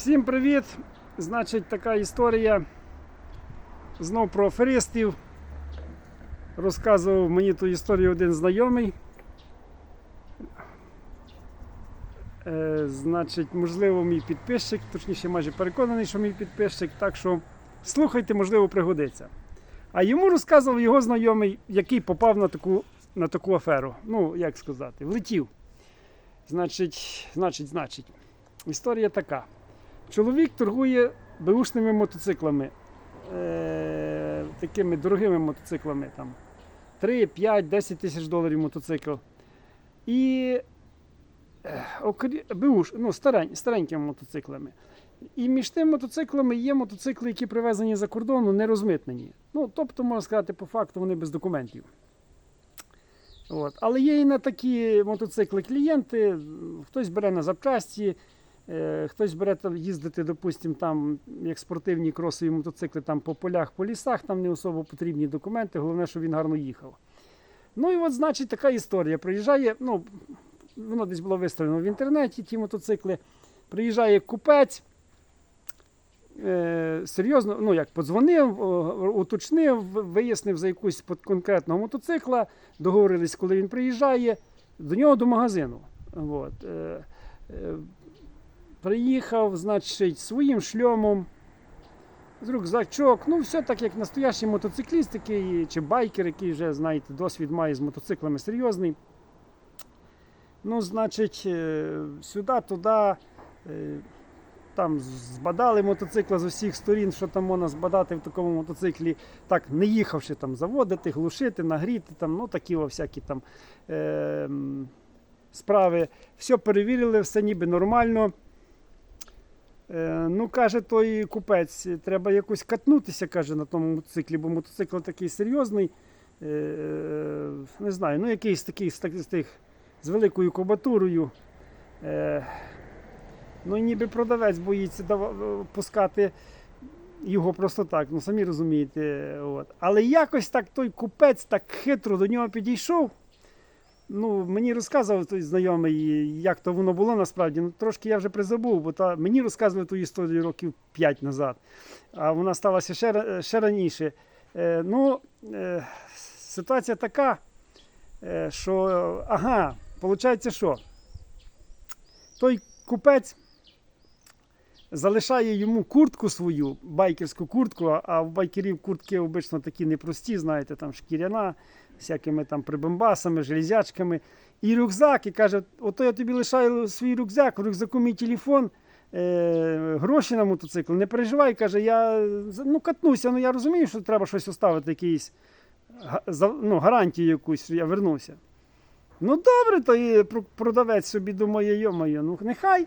Всім привіт! Значить, така історія знов про аферистів. Розказував мені ту історію один знайомий. Е, значить, можливо, мій підписчик, точніше, майже переконаний, що мій підписчик, так що слухайте, можливо, пригодиться. А йому розказував його знайомий, який попав на таку, на таку аферу. Ну, як сказати, влетів. Значить, значить, значить. Історія така. Чоловік торгує беушними мотоциклами, е, такими дорогими мотоциклами, там 3, 5, 10 тисяч доларів мотоцикл. І е, окрі... беуш, ну, старень, старенькими мотоциклами. І між тими мотоциклами є мотоцикли, які привезені за кордону, не розмитнені. Ну, тобто, можна сказати, по факту вони без документів. От. Але є і на такі мотоцикли клієнти, хтось бере на запчасті, хтось бере там їздити, допустим, там, як спортивні кросові мотоцикли там, по полях, по лісах, там не особо потрібні документи, головне, щоб він гарно їхав. Ну і от, значить, така історія. Приїжджає, ну, воно десь було виставлено в інтернеті, ті мотоцикли. Приїжджає купець. Е, серйозно, ну як подзвонив, уточнив, вияснив за якусь конкретного мотоцикла, договорились, коли він приїжджає до нього до магазину. От, е, е, приїхав, значить, своїм шльомом, з рюкзачок, ну все так, як настоящий мотоцикліст, який, чи байкер, який вже, знаєте, досвід має з мотоциклами серйозний. Ну, значить, е, сюди, туди. е, Там збадали мотоцикла з усіх сторін, що там можна збадати в такому мотоциклі, так не їхавши там заводити, глушити, нагріти, там, ну такі всякі там е, справи. Все перевірили, все ніби нормально. Е, ну, каже той купець, треба якось катнутися, каже, на тому мотоциклі, бо мотоцикл такий серйозний. Е, е, не знаю, ну якийсь такий з, тих з великою кубатурою. Ну, ніби продавець боїться пускати його просто так, ну самі розумієте. От. Але якось так той купець так хитро до нього підійшов. Ну, мені розказував той знайомий, як то воно було насправді. Ну, трошки я вже призабув, бо та, мені розказували ту історію років 5 назад. А вона сталася ще, ще раніше. Е, ну, е, ситуація така, е, що, ага, виходить, що той купець залишає йому куртку свою, байкерську куртку, а- в байкерів куртки обично такі непрості, знаєте, там шкіряна, всякими там прибамбасами, железячками. І рюкзак, і каже, ото я тобі лишаю свій рюкзак, в рюкзаку мій телефон, е, гроші на мотоцикл. Не переживай, каже, я ну, катнуся, ну я розумію, що треба щось оставити, якийсь ну, гарантію якусь, що я вернуся. Ну добре, то і продавець собі думає, йо-моє, ну нехай.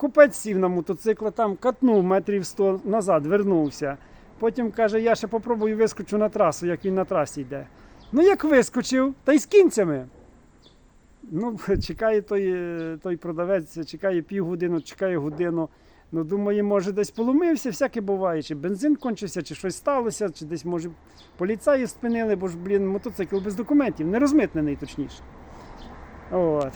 Купець сів на мотоцикл, там катнув метрів 100 назад, вернувся. Потім каже, я ще попробую вискочу на трасу, як він на трасі йде. Ну як вискочив, та й з кінцями. Ну, чекає той, е, той продавець, чекає півгодини, чекає годину. Ну, думає, може, десь поломився, всяке буває, чи бензин кончився, чи щось сталося, чи десь, може, поліцаї спинили, бо ж, блін, мотоцикл без документів, не розмитнений точніше. От.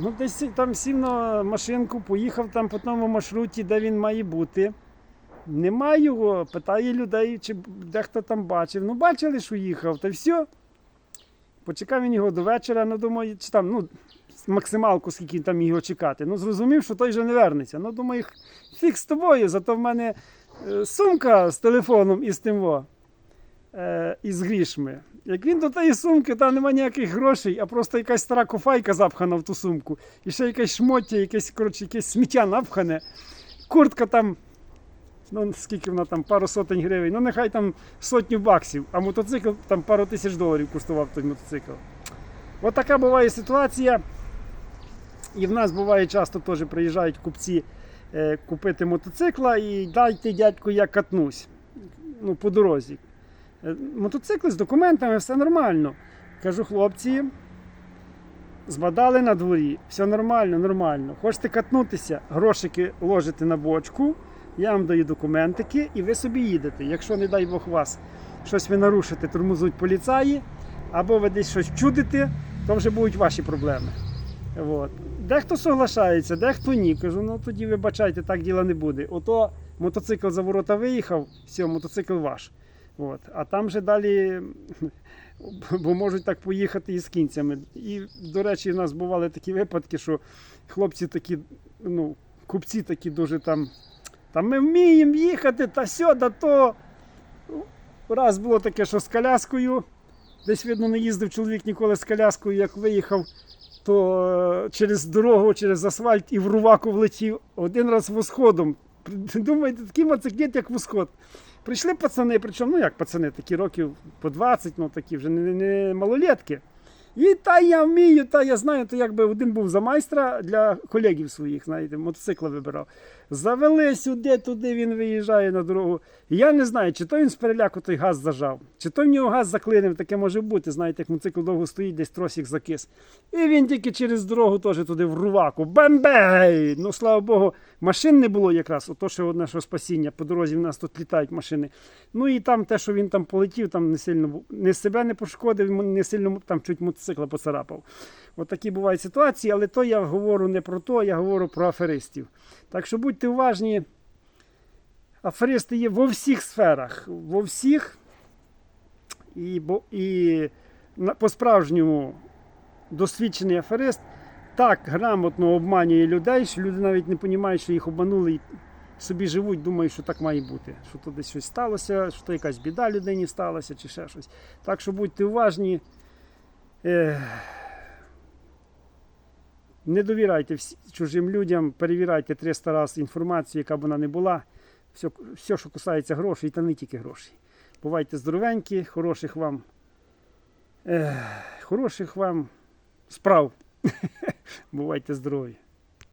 Ну, десь там сів на машинку, поїхав там по тому маршруті, де він має бути. Немає його, питає людей, чи дехто там бачив. Ну, бачили, що їхав, та все. Почекав він його до вечора, ну думаю, чи там, ну, максималку, скільки там його чекати. Ну, зрозумів, що той вже не вернеться. Ну, думаю, фіг з тобою, зато в мене е, сумка з телефоном і з тим е, і з грішми. Як він до тієї сумки, там немає ніяких грошей, а просто якась стара кофайка запхана в ту сумку. І ще якесь шмоття, якесь, коротше, якесь сміття напхане. Куртка там, ну скільки вона там, пару сотень гривень, ну нехай там сотню баксів, а мотоцикл там пару тисяч доларів коштував той мотоцикл. От така буває ситуація. І в нас буває часто теж приїжджають купці е, купити мотоцикла і дайте, дядьку, я катнусь. Ну, по дорозі. Е, Мотоцикли з документами, все нормально. Кажу, хлопці, збадали на дворі, все нормально, нормально. Хочете катнутися, грошики ложите на бочку, я вам даю документики і ви собі їдете. Якщо, не дай Бог вас, щось ви нарушите, тормозуть поліцаї, або ви десь щось чудите, то вже будуть ваші проблеми. От. Дехто соглашається, дехто ні. Кажу, ну тоді вибачайте, так діла не буде. Ото мотоцикл за ворота виїхав, все, мотоцикл ваш. От. А там же далі, бо можуть так поїхати і з кінцями. І, до речі, в нас бували такі випадки, що хлопці такі, ну, купці такі дуже там. Та ми вміємо їхати, та сьо, да то. Раз було таке, що з коляскою. Десь, видно, не їздив чоловік ніколи з коляскою, як виїхав, то е, через дорогу, через асфальт і в руваку влетів. Один раз восходом. Думаєте, такий мотоциклет, як восход. Прийшли пацани, причому, ну як пацани, такі років по 20, ну такі вже не, не малолетки. І та я вмію, та я знаю, то якби один був за майстра для колегів своїх, знаєте, мотоцикла вибирав. Завели сюди, туди він виїжджає на дорогу. Я не знаю, чи то він з переляку той газ зажав, чи то в нього газ заклинив, таке може бути. Знаєте, як мотоцикл довго стоїть, десь тросик закис. І він тільки через дорогу теж туди в руваку. Бембей! Ну, слава Богу, машин не було якраз, ото ще одне, що спасіння. По дорозі в нас тут літають машини. Ну і там те, що він там полетів, там не сильно не себе не пошкодив, не сильно там чуть мотоцикла поцарапав. От такі бувають ситуації, але то я говорю не про то, я говорю про аферистів. Так що будьте уважні. Аферисти є во всіх сферах, во всіх. І, і по-справжньому досвідчений аферист так грамотно обманює людей, що люди навіть не розуміють, що їх обманули і собі живуть, думають, що так має бути. Що то десь щось сталося, що то якась біда людині сталася, чи ще щось. Так що будьте уважні. Не довіряйте чужим людям, перевіряйте 300 разів інформацію, яка б вона не була. Все, все, що касається грошей, та не тільки грошей. Бувайте здоровенькі, хороших вам, хороших вам справ. Бувайте здорові.